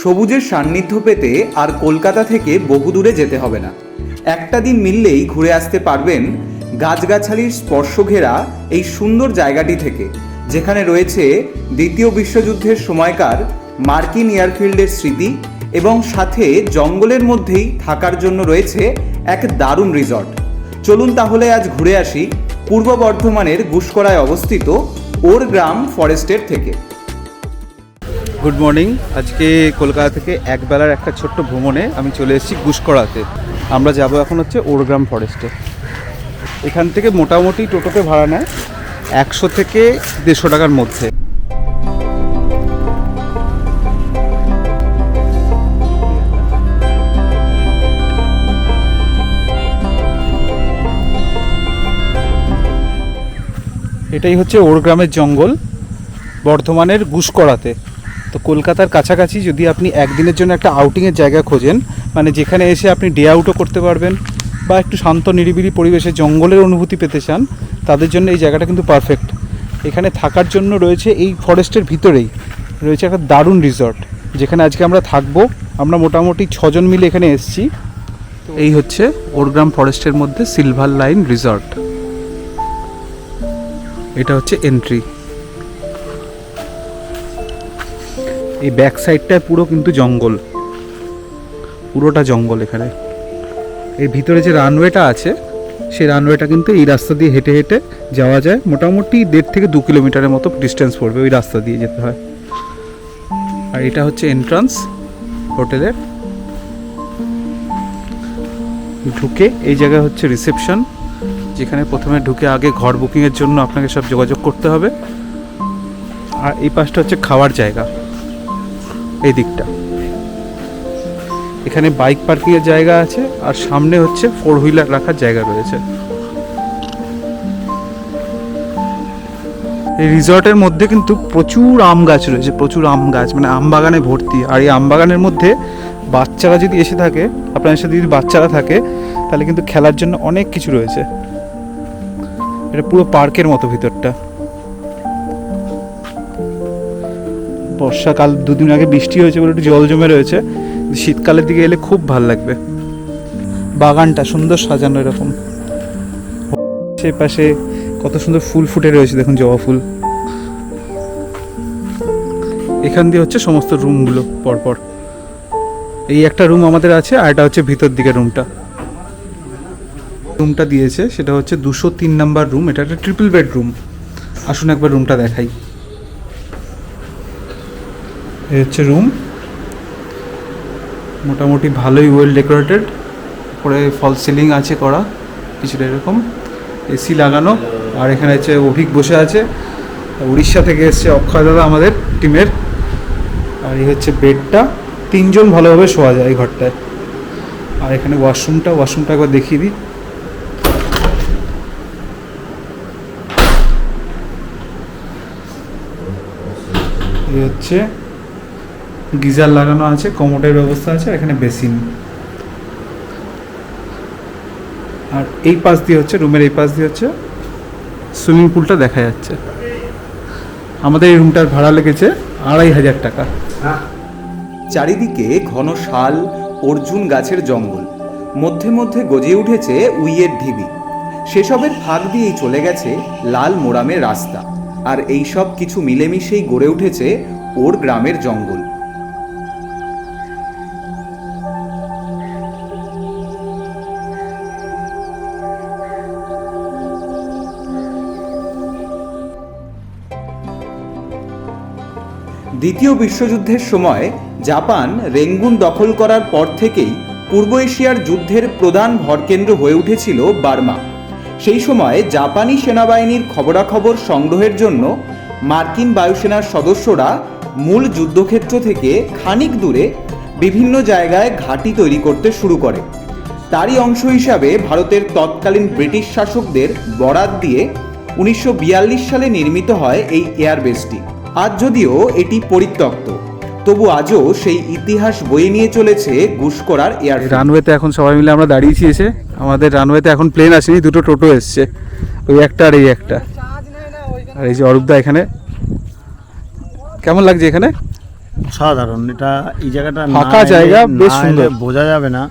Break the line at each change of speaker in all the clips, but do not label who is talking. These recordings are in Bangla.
সবুজের সান্নিধ্য পেতে আর কলকাতা থেকে বহু দূরে যেতে হবে না। একটা দিন মিললেই ঘুরে আসতে পারবেন গাছগাছালির স্পর্শ ঘেরা এই সুন্দর জায়গাটি থেকে, যেখানে রয়েছে দ্বিতীয় বিশ্বযুদ্ধের সময়কার মার্কিন এয়ারফিল্ডের স্মৃতি এবং সাথে জঙ্গলের মধ্যেই থাকার জন্য রয়েছে এক দারুণ রিসর্ট। চলুন তাহলে আজ ঘুরে আসি পূর্ব বর্ধমানের গুসকরায় অবস্থিত ওর গ্রাম ফরেস্টের থেকে।
গুড মর্নিং আজকে কলকাতা থেকে একবেলার একটা ছোট্ট ভ্রমণে আমি চলে এসেছি গুসকরাতে। আমরা যাব এখন হচ্ছে ওরগ্রাম ফরেস্টে এখান থেকে মোটামুটি টোটোতে ভাড়া নেয় একশো থেকে দেড়শো টাকার মধ্যে। এটাই হচ্ছে ওরগ্রামের জঙ্গল, বর্ধমানের গুসকরাতে। তো কলকাতার কাছাকাছি যদি আপনি একদিনের জন্য একটা আউটিংয়ের জায়গা খোঁজেন মানে যেখানে এসে আপনি ডে আউটও করতে পারবেন বা একটু শান্ত, নিরিবিলি পরিবেশে জঙ্গলের অনুভূতি পেতে চান, তাদের জন্য এই জায়গাটা কিন্তু পারফেক্ট এখানে থাকার জন্য রয়েছে এই ফরেস্টের ভিতরেই রয়েছে একটা দারুণ রিসর্ট যেখানে আজকে আমরা থাকব। আমরা মোটামুটি ছজন মিলে এখানে এসেছি। এই হচ্ছে ওরগ্রাম ফরেস্টের মধ্যে সিলভার লাইন রিসর্ট এটা হচ্ছে এন্ট্রি এই ব্যাক সাইডটায় পুরো কিন্তু জঙ্গল। পুরোটা জঙ্গল এখানে। এর ভিতরে যে রানওয়েটা আছে, সেই রানওয়েটা কিন্তু এই রাস্তা দিয়ে হেঁটে হেঁটে যাওয়া যায়। মোটামুটি দেড় থেকে দু কিলোমিটারের মতো ডিস্টেন্স পড়বে ওই রাস্তা দিয়ে যেতে হয়। আর এটা হচ্ছে এন্ট্রান্স হোটেলের। ঢুকে এই জায়গায় হচ্ছে রিসেপশন যেখানে প্রথমে ঢুকে আগে ঘর বুকিংয়ের জন্য আপনাকে সব যোগাযোগ করতে হবে। আর এই পাশটা হচ্ছে খাওয়ার জায়গা। এই দিকটা। এখানে বাইক পার্কিংয়ের জায়গা আছে, আর সামনে হচ্ছে ফোর হুইলার রাখার জায়গা রয়েছে। এই রিসর্টের মধ্যে কিন্তু প্রচুর আম গাছ রয়েছে, প্রচুর আম গাছ মানে আম বাগানে ভর্তি। আর এই আম বাগানের মধ্যে বাচ্চারা যদি এসে থাকে আপনার সাথে যদি বাচ্চারা থাকে, তাহলে কিন্তু খেলার জন্য অনেক কিছু রয়েছে। এটা পুরো পার্কের মতো ভিতরটা। বর্ষাকাল, দুদিন আগে বৃষ্টি হয়েছে বলে একটু জল জমে রয়েছে। শীতকালের দিকে এলে খুব ভালো লাগবে। বাগানটা সুন্দর সাজানো এরকম। সে পাশে কত সুন্দর ফুল ফুটে রয়েছে, দেখুন জবা ফুল। এখান দিয়ে হচ্ছে সমস্ত রুমগুলো পরপর। এই একটা রুম আমাদের আছে, আর এটা হচ্ছে ভিতর দিকে রুমটা। রুমটা দিয়েছে, সেটা হচ্ছে দুশো তিন নাম্বার রুম, এটা একটা ট্রিপল বেড রুম আসুন একবার রুমটা দেখাই। এই হচ্ছে রুম মোটামুটি ভালোই ওয়েল ডেকোরেটেড উপরে ফল সিলিং আছে করা, কিছুটা এরকম। এসি লাগানো। আর এখানে হচ্ছে অভিক বসে আছে। উড়িষ্যা থেকে এসছে অক্ষয় দাদা আমাদের টিমের আর এই হচ্ছে বেডটা তিনজন ভালোভাবে শোয়া যায় এই ঘরটায়। আর এখানে ওয়াশরুমটা ওয়াশরুমটা একবার দেখিয়ে দিই। এই হচ্ছে গিজার লাগানো আছে কমোডের ব্যবস্থা আছে, আর এখানে বেসিন। আর এই পাশ দিয়ে হচ্ছে, রুমের এই পাশ দিয়ে হচ্ছে, সুইমিং পুলটা দেখা যাচ্ছে। আমাদের এই রুমটার ভাড়া লেগেছে আড়াই হাজার টাকা।
চারিদিকে ঘন শাল, অর্জুন গাছের জঙ্গল। মধ্যে মধ্যে গজিয়ে উঠেছে উইয়ের ঢিবি। সেসবের ফাঁক দিয়েই চলে গেছে লাল মোরামের রাস্তা। আর এই সব কিছু মিলেমিশেই গড়ে উঠেছে ওর গ্রামের জঙ্গল। দ্বিতীয় বিশ্বযুদ্ধের সময় জাপান রেঙ্গুন দখল করার পর থেকেই পূর্ব এশিয়ার যুদ্ধের প্রধান ভরকেন্দ্র হয়ে উঠেছিল বার্মা। সেই সময় জাপানি সেনাবাহিনীর খবরাখবর সংগ্রহের জন্য মার্কিন বায়ুসেনার সদস্যরা মূল যুদ্ধক্ষেত্র থেকে খানিক দূরে বিভিন্ন জায়গায় ঘাঁটি তৈরি করতে শুরু করে। তারই অংশ হিসাবে ভারতের তৎকালীন ব্রিটিশ শাসকদের বরাত দিয়ে উনিশশো বিয়াল্লিশ সালে নির্মিত হয় এই এয়ারবেসটি। আজ যদিও এটি পরিত্যক্ত তবু আজও সেই ইতিহাস বয়ে নিয়ে চলেছে গুসকরার এয়ার
রানওয়েতে এখন সবাই মিলে আমরা দাঁড়িয়েছি এসে। আমাদের রানওয়েতে এখন প্লেন আসেনি দুটো টোটো এসছে। ওই একটা আর এই একটা। আর এই যে অরূপদা এখানে। কেমন লাগছে এখানে?
সাধারণ এটা এই জায়গাটা
ফাঁকা জায়গা, বেশ সুন্দর।
বোঝা যাবে না।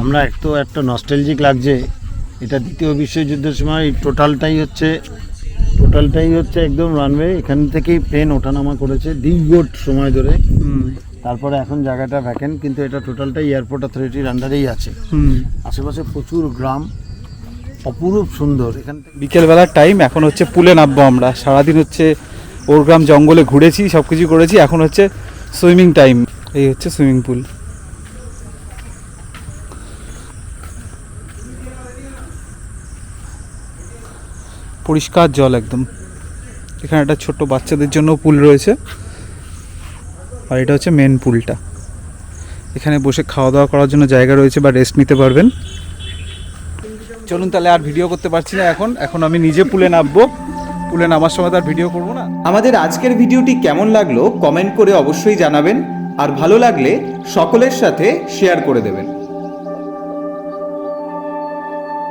আমরা এক তো একটা নস্টালজিক লাগছে। এটা দ্বিতীয় বিশ্বযুদ্ধের সময় টোটালটাই হচ্ছে টোটালটাই হচ্ছে একদম রানওয়ে এখান থেকেই প্লেন ওঠানামা করেছে দীর্ঘ সময় ধরে। তারপরে এখন জায়গাটা ভ্যাকেন্ট কিন্তু এটা টোটালটাই এয়ারপোর্ট অথরিটির আন্ডারেই আছে। আশেপাশে প্রচুর গ্রাম অপরূপ সুন্দর। এখান থেকে
বিকেলবেলার টাইম এখন হচ্ছে পুলে নামবো আমরা। সারাদিন হচ্ছে ওরগ্রাম জঙ্গলে ঘুরেছি সব কিছু করেছি এখন হচ্ছে সুইমিং টাইম এই হচ্ছে সুইমিং পুল পরিষ্কার জল একদম। এখানে একটা ছোট্ট বাচ্চাদের জন্য পুল রয়েছে। আর এটা হচ্ছে মেন পুলটা। এখানে বসে খাওয়া দাওয়া করার জন্য জায়গা রয়েছে বা রেস্ট নিতে পারবেন। চলুন তাহলে আর ভিডিও করতে পারছি না এখন। এখন আমি নিজে পুলে নামবো। পুলে নামার সময় তো আর ভিডিও করব না।
আমাদের আজকের ভিডিওটি কেমন লাগল কমেন্ট করে অবশ্যই জানাবেন। আর ভালো লাগলে সকলের সাথে শেয়ার করে দেবেন।